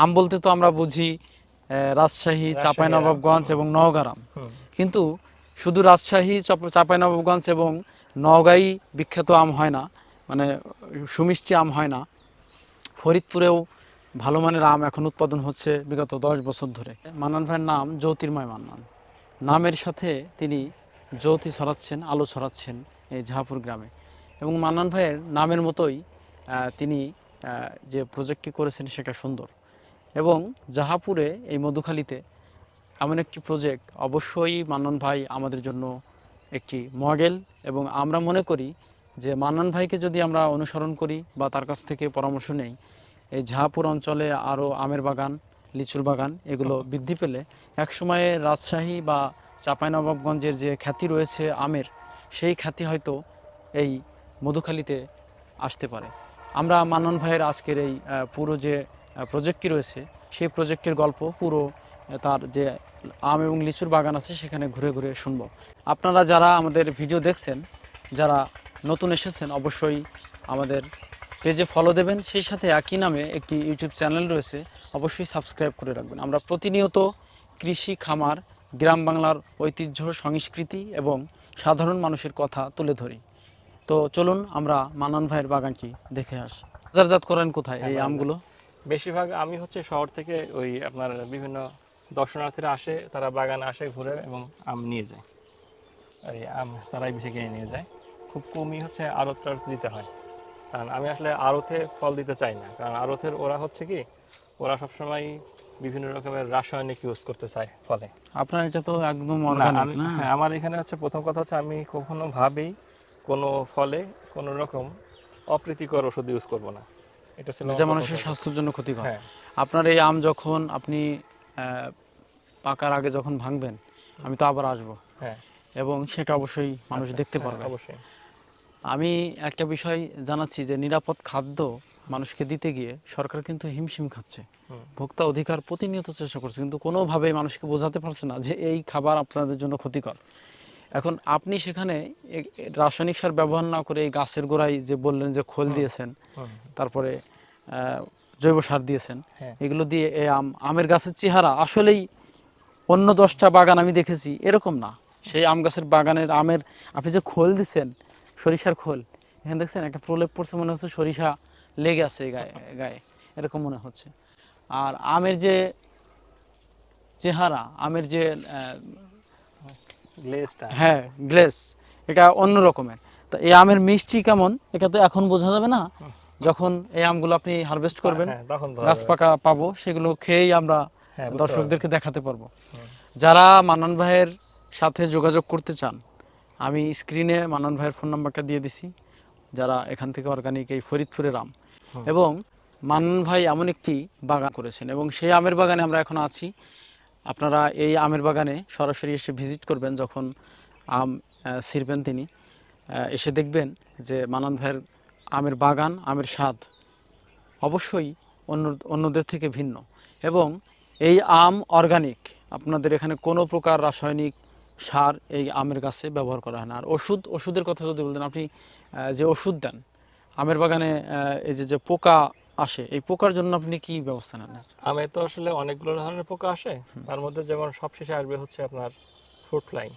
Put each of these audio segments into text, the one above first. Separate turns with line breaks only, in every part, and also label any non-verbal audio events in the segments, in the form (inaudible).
আম বলতে তো আমরা বুঝি রাজশাহী চাঁপাইনবাবগঞ্জ এবং নওগাঁর আম কিন্তু শুধু রাজশাহী চাপ- চাঁপাইনবাবগঞ্জ এবং নওগাঁই বিখ্যাত আম হয় না মানে সুমিষ্টি আম হয় না। ফরিদপুরেও ভালো মানের আম এখন উৎপাদন হচ্ছে বিগত দশ বছর ধরে। মান্নান ভাইয়ের নাম জ্যোতির্ময় মান্নান। নামের সাথে তিনি জ্যোতি ছড়াচ্ছেন আলো ছড়াচ্ছেন এই জাহাপুর গ্রামে। এবং মান্নান ভাইয়ের নামের মতোই তিনি যে প্রজেক্টটি করেছেন সেটা সুন্দর। এবং জাহাপুরে এই মধুখালীতে এমন একটি প্রজেক্ট অবশ্যই মান্নান ভাই আমাদের জন্য একটি মডেল এবং আমরা মনে করি যে মান্নান ভাইকে যদি আমরা অনুসরণ করি বা তার কাছ থেকে পরামর্শ নেই, এই জাহাপুর অঞ্চলে আরও আমের বাগান, লিচুর বাগান এগুলো বৃদ্ধি পেলে একসময়ে রাজশাহী বা চাঁপাইনবাবগঞ্জের যে খ্যাতি রয়েছে আমের, সেই খ্যাতি হয়তো এই মধুখালীতে আসতে পারে। আমরা মান্নান ভাইয়ের আজকের এই পুরো যে প্রজেক্টটি রয়েছে? সেই প্রজেক্টের গল্প পুরো তার যে আম এবং লিচুর বাগান আছে সেখানে ঘুরে ঘুরে শুনব। আপনারা যারা আমাদের ভিডিও দেখছেন যারা নতুন এসেছেন অবশ্যই আমাদের পেজে ফলো দেবেন। সেই সাথে একই নামে একটি ইউটিউব চ্যানেল রয়েছে অবশ্যই সাবস্ক্রাইব করে রাখবেন। আমরা প্রতিনিয়ত কৃষি খামার গ্রাম বাংলার ঐতিহ্য সংস্কৃতি এবং সাধারণ মানুষের কথা তুলে ধরি। তো চলুন আমরা মানান ভাইয়ের বাগানটি দেখে আসি। বাজারজাত করেন কোথায় এই
হ্যাঁ,
আমগুলো?
বেশিরভাগ আমি হচ্ছে শহর থেকে ওই আপনার বিভিন্ন দর্শনার্থীরা আসে তারা বাগানে আসে ঘুরে এবং আম নিয়ে যায়। এই আম তারাই বেশি কিনে নিয়ে যায়। খুব কমই হচ্ছে আড়ত টাড়ত দিতে হয়। কারণ আমি আসলে আড়তে ফল দিতে চাই না। কারণ আড়তের ওরা হচ্ছে কি ওরা সবসময় বিভিন্ন রকমের রাসায়নিক ইউজ করতে চায় ফলে।
আপনার এটা তো একদম
হ্যাঁ আমার এখানে হচ্ছে প্রথম কথা হচ্ছে আমি কখনো ভাবেই কোনো ফলে কোনো রকম অপ্রীতিকর ওষুধ ইউজ করব না। এটা ছিল
যেটা মানুষের স্বাস্থ্যের জন্য ক্ষতিকর।
হ্যাঁ।
আপনার এই আম যখন আপনি পাকার আগে যখন ভাঙবেন আমি তো আবার আসব।
হ্যাঁ।
এবং সেটা অবশ্যই মানুষ
আচ্ছা,
দেখতে
হ্যাঁ,
পারবে।
অবশ্যই।
আমি একটা বিষয় জানাচ্ছি যে নিরাপদ খাদ্য মানুষকে দিতে গিয়ে সরকার কিন্তু হিমশিম খাচ্ছে। ভোক্তা অধিকার প্রতিনিয়ত চেষ্টা করছে কিন্তু কোনোভাবেই মানুষকে বোঝাতে পারছে না যে এই খাবার আপনাদের জন্য ক্ষতিকর। এখন আপনি সেখানে রাসায়নিক সার ব্যবহার না করে এই গাছের গোড়ায় যে বললেন যে খোল দিয়েছেন তারপরে জৈব সার দিয়েছেন
হ্যাঁ।
এগুলো দিয়ে আম আমের গাছের চেহারা আসলেই অন্য দশটা বাগান আমি দেখেছি এরকম না। সেই আম গাছের বাগানের আমের আপনি যে খোল দিচ্ছেন সরিষার খোল এখানে দেখছেন একটা প্রলেপ পড়ছে মনে হচ্ছে সরিষা লেগে আছে গায়ে (laughs) গায়ে এরকম মনে হচ্ছে। আর আমের যে চেহারা আমের যে হ্যাঁ গ্লেস এটা অন্য রকমের। তা এই আমের মিষ্টি কেমন? এটা তো এখন বোঝা যাবে না। যখন এই আমগুলো আপনি হারভেস্ট করবেন
হ্যাঁ তখন বোঝা
গাছ পাকা পাবো সেগুলো খেয়েই আমরা
হ্যাঁ,
দর্শকদেরকে দেখাতে পারব। যারা মান্নান ভাইয়ের সাথে যোগাযোগ করতে চান আমি স্ক্রিনে মান্নান ভাইয়ের ফোন নাম্বারটা দিয়ে দিছি। যারা এখান থেকে অর্গানিক এই ফরিদপুরের আম। এবং মান্নান ভাই এমন একটি বাগান করেছেন এবং সেই আমের বাগানে আমরা এখন আছি। আপনারা এই আমের বাগানে সরাসরি এসে ভিজিট করবেন যখন আম ছিঁড়বেন তিনি। এসে দেখবেন যে মান্নান ভাইয়ের আমের বাগান, আমের স্বাদ অবশ্যই অন্য, অন্যদের থেকে ভিন্ন। এবং এই আম অর্গানিক আপনাদের এখানে কোনো প্রকার রাসায়নিক সার এই আমের গাছে ব্যবহার করা হয় না। আর ওষুধ, ওষুধের কথা যদি বলতেন আপনি যে ওষুধ দেন, আমের বাগানে এই যে যে পোকা আসে এই পোকার জন্য আপনি কি ব্যবস্থা নেন?
আমে তো আসলে অনেকগুলো ধরনের পোকা আসে। তার মধ্যে যেমন সবশেষে আসবে হচ্ছে আপনার ফ্রুট ফ্লাই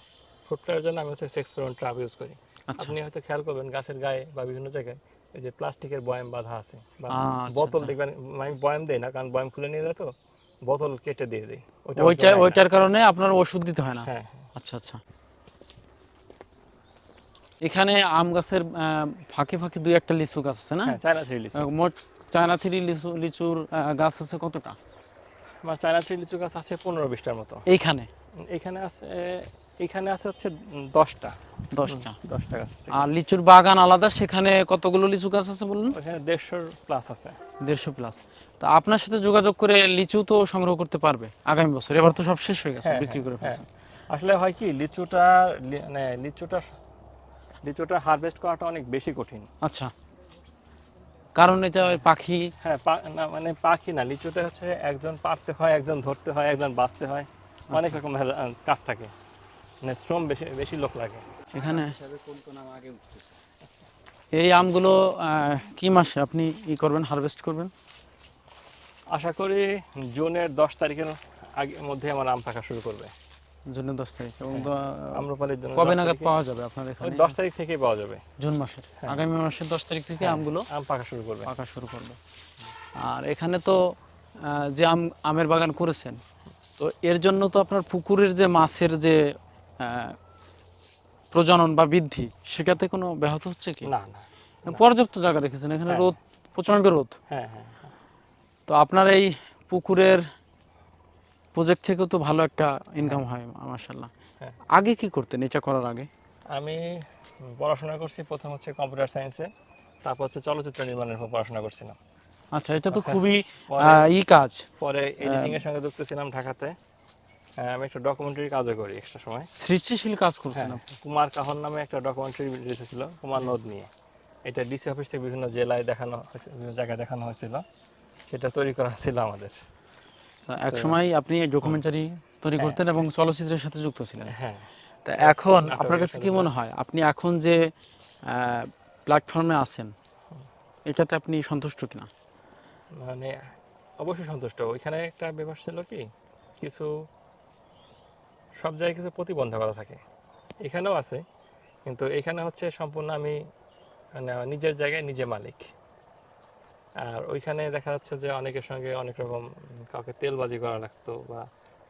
ফ্রুট ফ্লাইয়ের জন্য আমি হচ্ছে সেক্সপেরন ট্রাপ ইউজ করি।
আচ্ছা।
আপনি হয়তো খেয়াল করবেন গাছের গায়ে বা বিভিন্ন জায়গায় এই যে প্লাস্টিকের বয়াম বাঁধা আছে। বা
আচ্ছা,
বোতল
আচ্ছা।
দেখবেন আমি বয়াম দেই না কারণ বয়াম খুলে নিয়ে যায় তো বোতল কেটে দিয়ে দিই। ওইটা।
ওইটার কারণে আপনার ওষুধ দিতে হয় না?
হ্যাঁ
আচ্ছা আচ্ছা। এখানে আম গাছের ফাঁকে ফাঁকে দুই একটা লিচু গাছ আছে না?
হ্যাঁ
মোট চায়না থ্রি লিচু লিচুর গাছ আছে কতটা?
আমার চায়না থ্রি লিচু গাছ আছে পনেরো বিশটার মতো।
এইখানে?
এখানে আছে এখানে আছে হচ্ছে দশটা।
দশটা।
দশটা গাছ আছে
আর লিচুর বাগান আলাদা সেখানে কতগুলো লিচু গাছ আছে বললেন
ওখানে দেড়শোর প্লাস আছে।
দেড়শো প্লাস তা আপনার সাথে যোগাযোগ করে লিচু তো সংগ্রহ করতে পারবে আগামী বছর। এবার তো সব শেষ হয়ে গেছে
হ্যাঁ,
বিক্রি করে
হ্যাঁ, আসলে হয় কি লিচুটা মানে লিচুটা লিচুটা হারভেস্ট করাটা অনেক বেশি কঠিন।
আচ্ছা। কারণ এটা ওই পাখি?
হ্যাঁ পা- না মানে পাখি না লিচুটা হচ্ছে একজন পারতে হয় একজন ধরতে হয় একজন বাঁচতে হয়। অনেক রকম কাজ থাকে। মানে শ্রম বেশি বেশি লোক লাগে।
এখানে? এই আমগুলো আহ, কি মাসে আপনি ই করবেন হারভেস্ট করবেন?
আশা করি জুনের দশ তারিখের আগে মধ্যে আমার আম পাকা শুরু করবে।
জুনের দশ তারিখ এবং
হ্যাঁ। আম্রপালির জন্য
কবে নাগাদ পাওয়া যাবে আপনার এখানে?
দশ তারিখ থেকেই পাওয়া যাবে।
জুন মাসের।
হ্যাঁ।
আগামী মাসের দশ তারিখ থেকে
হ্যাঁ,
আমগুলো
আম পাকা শুরু করবে।
পাকা শুরু করবে। আর এখানে তো যে আম আমের বাগান করেছেন তো এর জন্য তো আপনার পুকুরের যে মাছের যে প্রজনন বা বৃদ্ধি সেটাতে কোনো ব্যাহত হচ্ছে কি?
না না
পর্যাপ্ত জায়গা রেখেছেন। এখানে। রোদ প্রচণ্ড রোদ।
হ্যাঁ হ্যাঁ।
তো আপনার এই পুকুরের প্রজেক্ট থেকেও তো ভালো একটা ইনকাম হয়। মাশাল্লাহ
হ্যাঁ।
আগে কি করতেন? এটা করার আগে?
আমি পড়াশোনা করছি প্রথম হচ্ছে কম্পিউটার সায়েন্সে তারপর হচ্ছে চলচ্চিত্র নির্মাণের উপর পড়াশোনা করছিলাম।
আচ্ছা এটা তো খুবই ই কাজ।
পরে এডিটিং এর সঙ্গে যুক্ত ছিলাম ঢাকাতে। হ্যাঁ, আমি একটা ডকুমেন্টারি কাজও করি একটা সময়।
সৃষ্টিশীল কাজ করছেন
হ্যাঁ, কুমার কাহন নামে একটা ডকুমেন্টারি রিলিজ ছিল কুমার নদ নিয়ে। এটা ডিসি অফিস থেকে বিভিন্ন জেলায় দেখানো বিভিন্ন জায়গায় দেখানো হয়েছিল। সেটা তৈরি করা ছিল আমাদের।
এক সময় আপনি ডকুমেন্টারি তৈরি করতেন এবং চলচ্চিত্রের সাথে যুক্ত ছিলেন।
হ্যাঁ।
তা এখন আপনার কাছে কি মনে হয় আপনি এখন যে প্ল্যাটফর্মে আছেন এটাতে আপনি সন্তুষ্ট কিনা?
মানে অবশ্যই সন্তুষ্ট। ওইখানে একটা ব্যাপার ছিল কি কিছু সব জায়গায় কিছু প্রতিবন্ধকতা থাকে। এখানেও আছে কিন্তু এখানে হচ্ছে সম্পূর্ণ আমি মানে নিজের জায়গায় নিজে মালিক। আর ওইখানে দেখা যাচ্ছে যে অনেকের সঙ্গে অনেক রকম কাউকে তেলবাজি করা লাগতো বা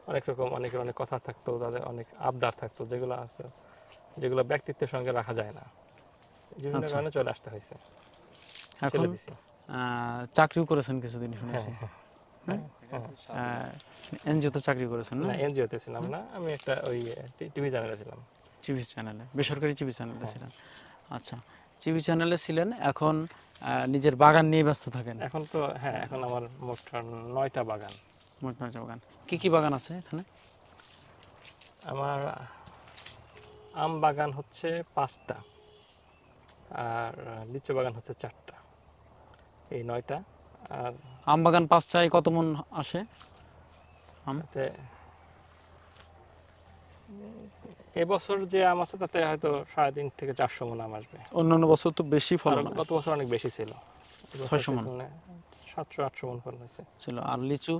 অনেক রকম অনেকের অনেক কথা থাকতো তাদের অনেক আবদার থাকতো যেগুলো আছে যেগুলো ব্যক্তিত্বের সঙ্গে রাখা যায় না। বিভিন্ন
আচ্ছা।
কারণে চলে আসতে হয়েছে।
এখন চাকরিও করেছেন কিছুদিন
হ্যাঁ
শুনেছি
হ্যাঁ হ্যাঁ।
এনজিওতে চাকরি করেছেন না?
এনজিওতে ছিলাম না আমি একটা ওই টিভি চ্যানেলে ছিলাম।
টিভি চ্যানেলে বেসরকারি টিভি চ্যানেলে
হ্যাঁ।
ছিলেন। আচ্ছা টিভি চ্যানেলে ছিলেন এখন নিজের বাগান নিয়ে ব্যস্ত থাকেন?
এখন তো হ্যাঁ এখন আমার মোট নয়টা বাগান।
মোট নয়টা বাগান। কি কি বাগান আছে এখানে?
আমার আম বাগান হচ্ছে পাঁচটা আর লিচু বাগান হচ্ছে চারটা। এই নয়টা আর
আম বাগান পাঁচটায় কত মন আসে?
তাতে এবছর যে আম আছে তাতে হয়তো সাড়ে তিন থেকে চারশো মন আম আসবে।
অন্যান্য বছর তো বেশি ফলন
গত বছর অনেক বেশি ছিল।
ছয়শো।
সেখানে সাতশো আটশো মন ফলন হয়েছে।
ছিল। আর লিচু?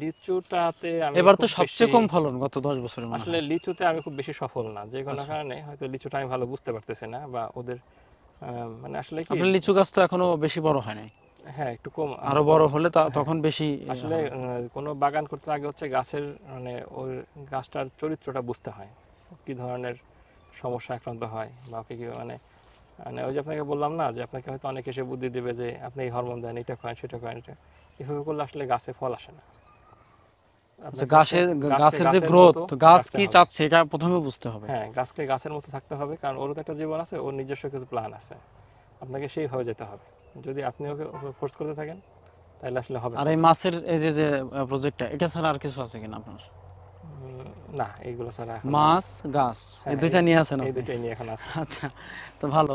লিচুটাতে আমি
এবার তো সবচেয়ে কম ফলন গত দশ বছরের মনে হয়।
আসলে লিচুতে আমি খুব বেশি সফল না। যে কোনো
আচ্ছা।
কারণে হয়তো লিচুটা আমি ভালো বুঝতে পারতেছি না বা ওদের মানে আসলে কি
লিচু গাছ তো এখনও বেশি বড় হয় নাই।
হ্যাঁ একটু কম।
আরও বড় হলে তখন বেশি
আসলে কোনো বাগান করতে আগে হচ্ছে গাছের মানে ওই গাছটার চরিত্রটা বুঝতে হয়। কি ধরনের সমস্যা আক্রান্ত হয় বা কি মানে মানে ওই যে আপনাকে বললাম না যে আপনাকে হয়তো অনেকে এসে বুদ্ধি দিবে যে আপনি এই হরমোন দেন এটা করেন সেটা করেন এটা এভাবে করলে আসলে গাছে ফল আসে না।
আচ্ছা, গাছের গাছের যে গ্রোথ গাছ কি। চাচ্ছে এটা প্রথমে বুঝতে হবে।
হ্যাঁ গাছকে গাছের মতো থাকতে হবে কারণ ওরও তো একটা জীবন আছে ওর নিজস্ব কিছু প্ল্যান আছে। আপনাকে সেইভাবে যেতে হবে। যদি আপনি ওকে ফোর্স করতে থাকেন তাহলে আসলে হবে
আর এই মাছের এই যে যে প্রজেক্টটা এটা ছাড়া আর কিছু আছে কিনা আপনার?
না এইগুলো ছাড়া
মাছ গাছ এই
হ্যাঁ,
দুইটা
এই-
নিয়ে আছেন
এই দুইটাই নিয়ে এখন আছে।
আচ্ছা তো ভালো।